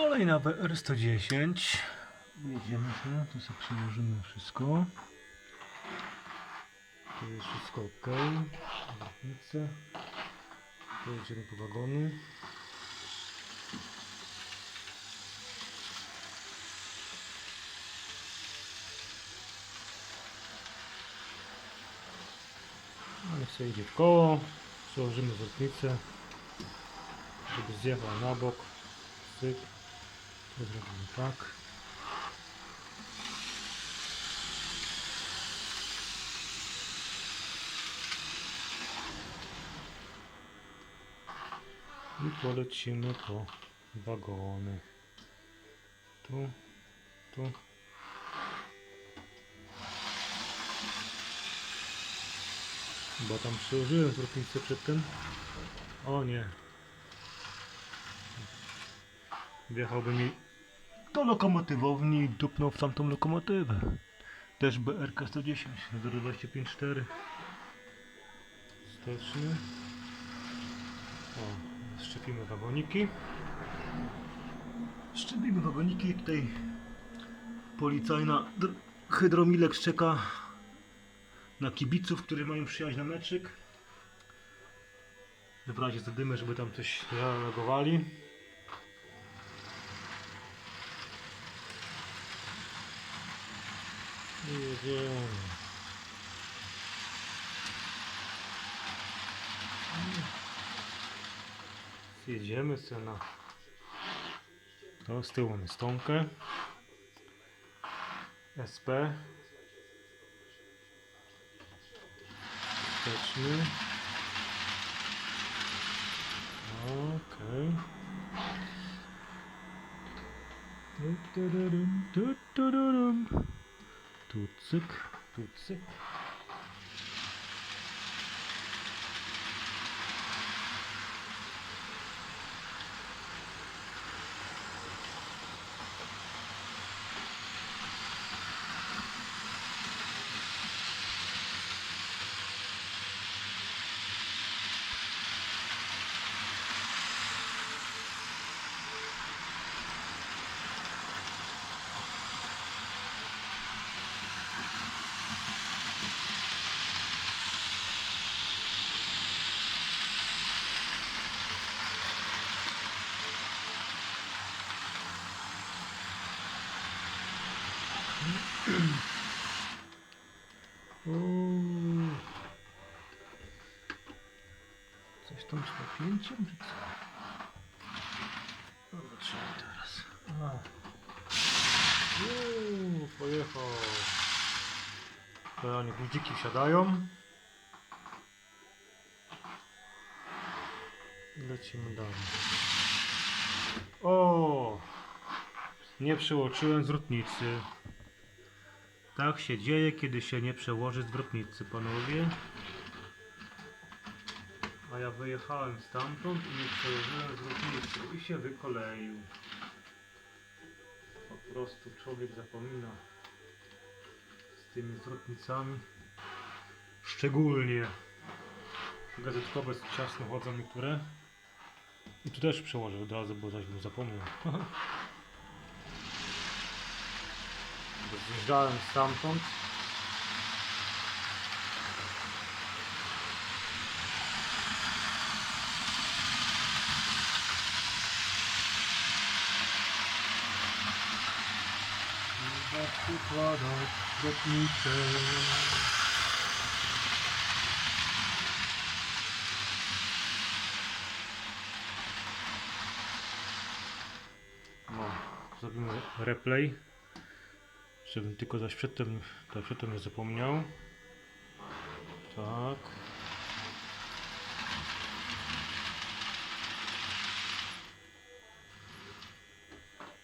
Kolejna WR110. Jedziemy sobie, tu sobie przyłożymy wszystko. Tu jest wszystko ok. Lotnice. Tu jedziemy po wagonu. Ale sobie idzie w koło. Przełożymy lotnicę, żeby zjechał na bok. To zrobimy tak. I polecimy po wagony. Tu, tu. Bo tam przyłożyłem zwrotnicę przedtem. O nie. Wjechałby mi do lokomotywowni i dupnął w tamtą lokomotywę. Też BRK 110 025.4 Wsteczny. O, szczepimy wagoniki. Szczepimy wagoniki. Tutaj policajna dr- hydromilek czeka na kibiców, którzy mają przyjechać na meczyk. W razie zadymy, żeby tam coś reagowali. Jedziemy. Sobie na to z tyłu mamy stonkę. SP wsteczny okej tudurum, tu, tudurum. Tu Uuu. Coś tam z napięciem, czy co? Zobaczymy teraz. A. Uuu, pojechał. Teraz niech ludziki wsiadają. Lecimy dalej. O! Nie przełączyłem zwrotnicy. Tak się dzieje, kiedy się nie przełoży zwrotnicy, panowie. A ja wyjechałem stamtąd i nie przełożyłem zwrotnicy i się wykoleił. Po prostu człowiek zapomina z tymi zwrotnicami. Szczególnie gazetkowe ciasno chodzą niektóre. I tu też przełożę od razu, bo zaś bym zapomniał. Bo Zjeżdżałem stamtąd. Układać lotnicze. No, zrobimy replay. Żebym tylko zaś przedtem, przedtem nie zapomniał. Tak.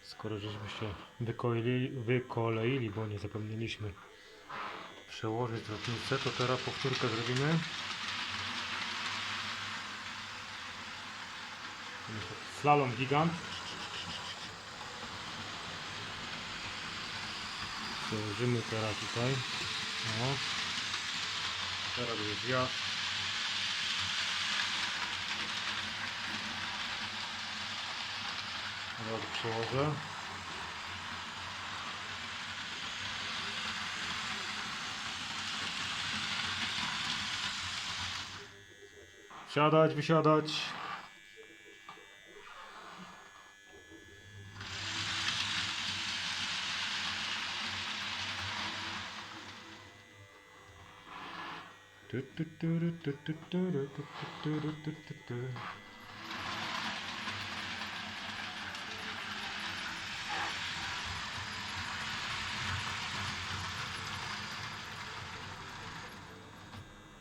Skoro żeśmy się wykoleili, wykoleili, bo nie zapomnieliśmy przełożyć zwrotnicę, to teraz powtórkę zrobimy. Slalom gigant. Przełożymy teraz tutaj. No. Teraz jest. Ja to przełożę. Siadać, wysiadać.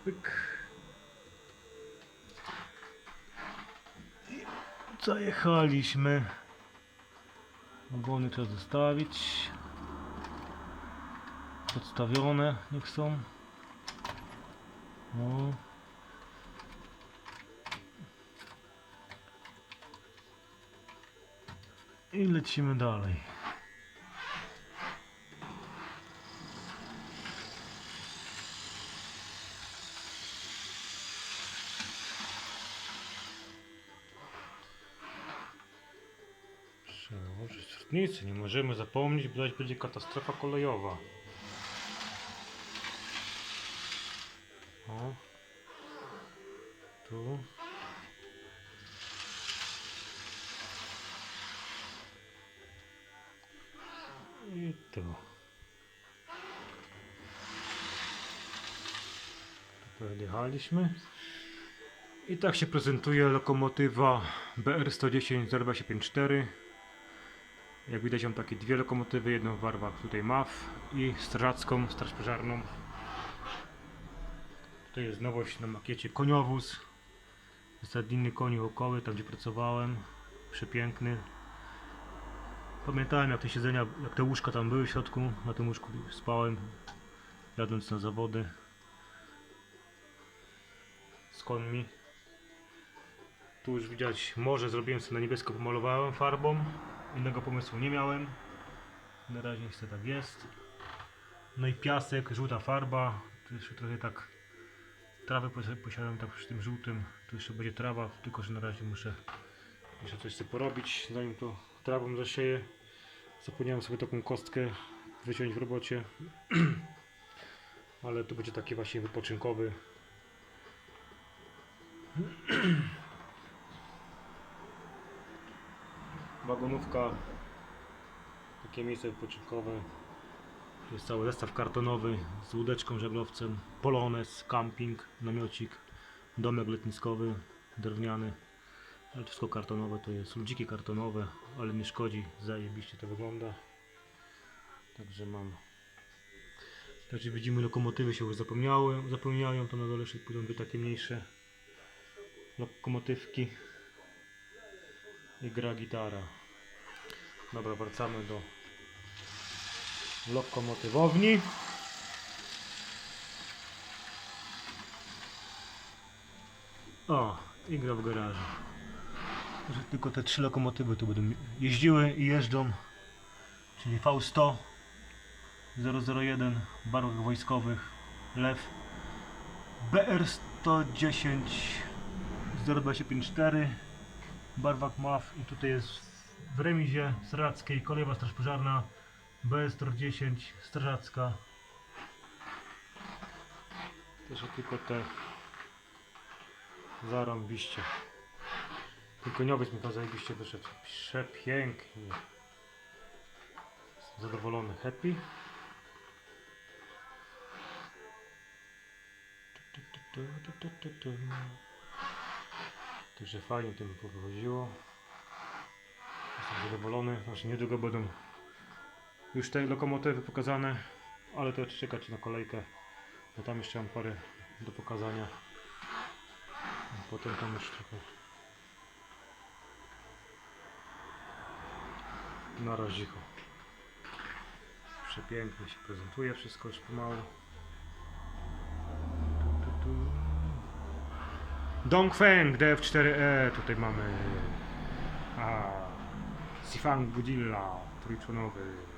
Pyk. Zajechaliśmy. Ogony trzeba zostawić. Podstawione niech są. No. I lecimy dalej. Przełożyć. Nie możemy zapomnieć, bo będzie katastrofa kolejowa. Tu. I tu. Tu Podjechaliśmy. I tak się prezentuje lokomotywa BR110 0254. Jak widać mam takie dwie lokomotywy, jedną w barwach tutaj MAF i strażacką, straż pożarną. To jest nowość na makiecie koniowóz. Zasadniny koni okoły, tam gdzie pracowałem. Przepiękny. Pamiętałem jak te siedzenia, jak te łóżka tam były w środku. Na tym łóżku spałem, jadąc na zawody. Z końmi. Tu już widać morze, zrobiłem sobie na niebiesko, pomalowałem farbą. Innego pomysłu nie miałem. Na razie niestety tak jest. No i piasek, żółta farba. Tu jeszcze trochę tak trawę posi- posiadam tak przy tym żółtym. Tu jeszcze będzie trawa, tylko że na razie muszę jeszcze coś sobie porobić, zanim to trawą zasieję. Zapomniałem sobie taką kostkę wyciąć w robocie. Ale to będzie taki właśnie wypoczynkowy. Wagonówka. Takie miejsce wypoczynkowe. Jest cały zestaw kartonowy z łódeczką, żaglowcem, polones, camping, namiocik, domek letniskowy, drewniany. Ale wszystko kartonowe to jest, ludziki kartonowe, ale nie szkodzi, zajebiście to wygląda. Także mam. Także widzimy lokomotywy się już zapomniały, zapomniają, to na dole jeszcze pójdą dwie takie mniejsze lokomotywki i gra gitara. Dobra, wracamy do lokomotywowni. O, i gra w garażu. Że tylko te trzy lokomotywy tu będą jeździły i jeżdżą. Czyli V100 001 w barwach wojskowych Lew BR110 0254 w barwach MAF i tutaj jest w remizie strackiej kolejowa straż pożarna BS110 strażacka też tylko te zarąbiście ten koniowiec mi tam zajebiście wyszedł przepięknie Jestem zadowolony, happy. Także fajnie to mi wychodziło. Jestem zadowolony. Znaczy niedługo będą już te lokomotywy pokazane, ale to czekać na kolejkę, bo tam jeszcze mam parę do pokazania. A Potem tam już trochę na razicho. Przepięknie się prezentuje wszystko już pomału. Dongfeng DF4E tutaj mamy. A, Sifang Godzilla trójczłonowy.